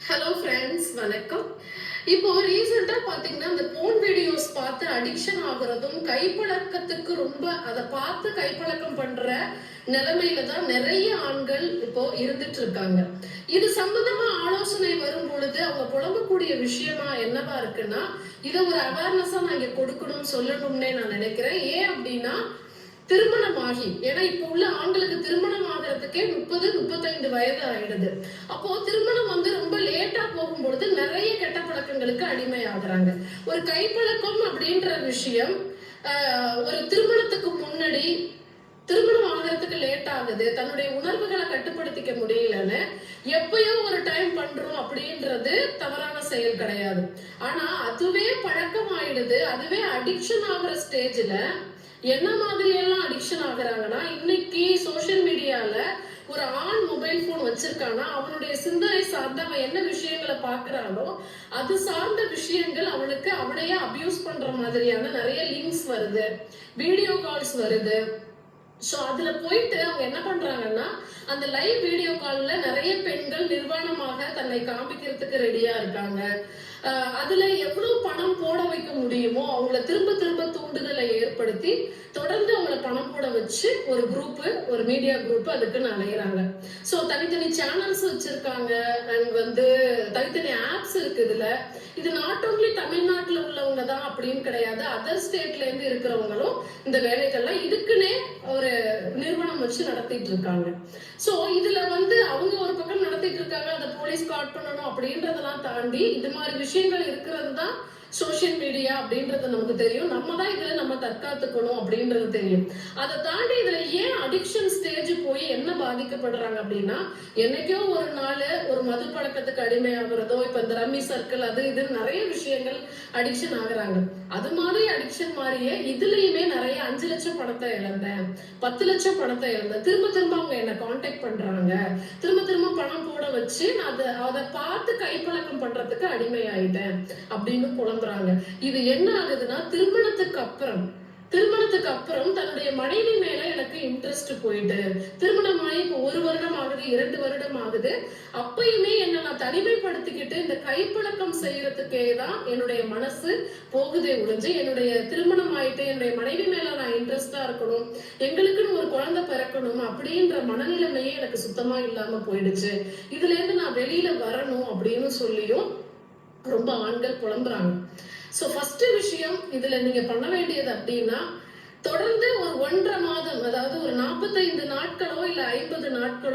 Hello friends வணக்கம். இப்போ ரீசெண்டாக பாத்தீங்கன்னா இந்த போன் வீடியோஸ் பார்த்து அடிக்ஷன் ஆகுறதும் கைப்பழக்கத்துக்கு ரொம்ப அதை பார்த்து கைப்பழக்கம் பண்ற நிலைமையில தான் நிறைய ஆண்கள் இப்போ இருந்துட்டு இருக்காங்க இது சம்பந்தமா ஆலோசனை வரும் பொழுது அவங்க புலம்பக்கூடிய விஷயமா என்னவா இருக்குன்னா இதை ஒரு அவேர்னஸா நான் இங்க கொடுக்கணும் சொல்லணும்னே நான் நினைக்கிறேன். ஏன் அப்படின்னா திருமணமாகி ஏன்னா இப்போ உள்ள ஆண்களுக்கு திருமணம் ஆகிறதுக்கே முப்பது முப்பத்தைந்து வயது ஆயிடுது. அப்போ திருமணம் வந்து ரொம்ப லேட்டா போகும்பொழுது நிறைய கெட்ட பழக்கங்களுக்கு அடிமை ஆகுறாங்க ஒரு கைப்பழக்கம் அப்படின்ற விஷயம் ஒரு திருமணத்துக்கு முன்னாடி திருமணம் ஆகிறதுக்கு லேட் ஆகுது. தன்னுடைய உணர்வுகளை கட்டுப்படுத்திக்க முடியலன்னு எப்பயோ ஒரு டைம் பண்றோம் அப்படின்றது தவறான செயல் கிடையாது. ஆனா அதுவே பழக்கம் ஆயிடுது அதுவே அடிக்ஷன் ஆகுற ஸ்டேஜ்ல என்ன மாதிரி எல்லாம் அடிக்ஷன் ஆகுறாங்கன்னா இன்னைக்கு சோஷியல் மீடியால ஒரு ஆண் மொபைல் போன் வச்சிருக்கானா அவனுடைய சிந்தனை சார்ந்த அவன் என்ன விஷயங்களை பாக்குறானோ அது சார்ந்த விஷயங்கள் அவனுக்கு அவனையே அபியூஸ் பண்ற மாதிரியான நிறைய லிங்க்ஸ் வருது வீடியோ கால்ஸ் வருது. ஸோ அதுல போயிட்டு அவங்க என்ன பண்றாங்கன்னா அந்த லைவ் வீடியோ கால்ல நிறைய பெண்கள் நிர்வாணமாக தன்னை காமிக்கிறதுக்கு ரெடியா இருக்காங்க. அதுல எவ்வளவு பணம் போட வைக்க முடியுமோ அவங்கள திரும்ப திரும்ப தூண்டு பயன்படுத்தி தொடர்ந்து அவங்கள பணம் போட வச்சு ஒரு குரூப் ஒரு மீடியா குரூப் அதுக்குன்னு அலையிறாங்க. ஸோ தனித்தனி சேனல்ஸ் வச்சிருக்காங்க. அண்ட் வந்து தனித்தனி ஆப்ஸ் இருக்கு இதுல. இது நாட் ஓன்லி தமிழ்நாட்டில் உள்ளவங்க தான் அப்படின்னு கிடையாது. அதர் ஸ்டேட்ல இருந்து இருக்கிறவங்களும் இந்த வேலைகள்லாம் இதுக்குன்னே ஒரு நிறுவனம் வச்சு நடத்திட்டு இருக்காங்க. ஸோ இதுல வந்து அவங்க ஒரு பக்கம் நடத்திட்டு இருக்காங்க. அதை போலீஸ் காட் பண்ணணும் அப்படின்றதெல்லாம் தாண்டி இது மாதிரி விஷயங்கள் இருக்கிறது தான் சோஷியல் மீடியா அப்படின்றது நமக்கு தெரியும். நம்ம தான் இதுல நம்ம தற்காத்துக்கணும் அப்படின்றது தெரியும். அதை தாண்டி இதுல ஏன் அடிக்ஷன் பாதிக்கப்படுறாங்க அப்படின்னா என்னைக்கோ ஒரு நாள் ஒரு மது பழக்கத்துக்கு அடிமை ஆகுறதோ இப்ப இந்த ரம்மி சர்க்கிள் அது இது நிறைய விஷயங்கள் அடிக்ஷன் ஆகுறாங்க. அது மாதிரி அடிக்ஷன் மாதிரியே இதுலயுமே நிறைய அஞ்சு லட்சம் பணத்தை இழந்தேன் பத்து லட்சம் பணத்தை இழந்தேன். திரும்ப திரும்ப அவங்க என்ன காண்டாக்ட் பண்றாங்க. திரும்ப திரும்ப பணம் போட வச்சு நான் அதை அதை பார்த்து கைப்பழக்கம் பண்றதுக்கு அடிமை ஆயிட்டேன் அப்படின்னு புலம்புறாங்க. இது என்ன ஆகுதுன்னா திருமணத்துக்கு அப்புறம் திருமணத்துக்கு அப்புறம் தன்னுடைய மனைவி மேல எனக்கு இன்ட்ரெஸ்ட் போயிட்டு. திருமணமாயி இப்போ ஒரு வருடம் ஆகுது இரண்டு வருடம் ஆகுது அப்பயுமே என்ன நான் தனிமைப்படுத்திக்கிட்டு இந்த கைப்பழக்கம் செய்யறதுக்கே தான் என்னுடைய மனசு போகுதே ஒழிஞ்சு என்னுடைய திருமணம் ஆயிட்டு என்னுடைய மனைவி மேல நான் இன்ட்ரெஸ்டா இருக்கணும் எங்களுக்குன்னு ஒரு குழந்தை பிறக்கணும் அப்படின்ற மனநிலைமையே எனக்கு சுத்தமா இல்லாம போயிடுச்சு. இதுல இருந்து நான் வெளியில வரணும் அப்படின்னு சொல்லியும் ரொம்ப ஆண்கள் புலம்புறாங்க. சோ ஃபர்ஸ்ட் விஷயம் இதுல நீங்க பண்ண வேண்டியது அப்படின்னா தொடர்ந்து ஒரு ஒன்றரை மாதம் அதாவது ஒரு நாற்பத்தைந்து நாட்களோ இல்ல ஐம்பது நாட்களோ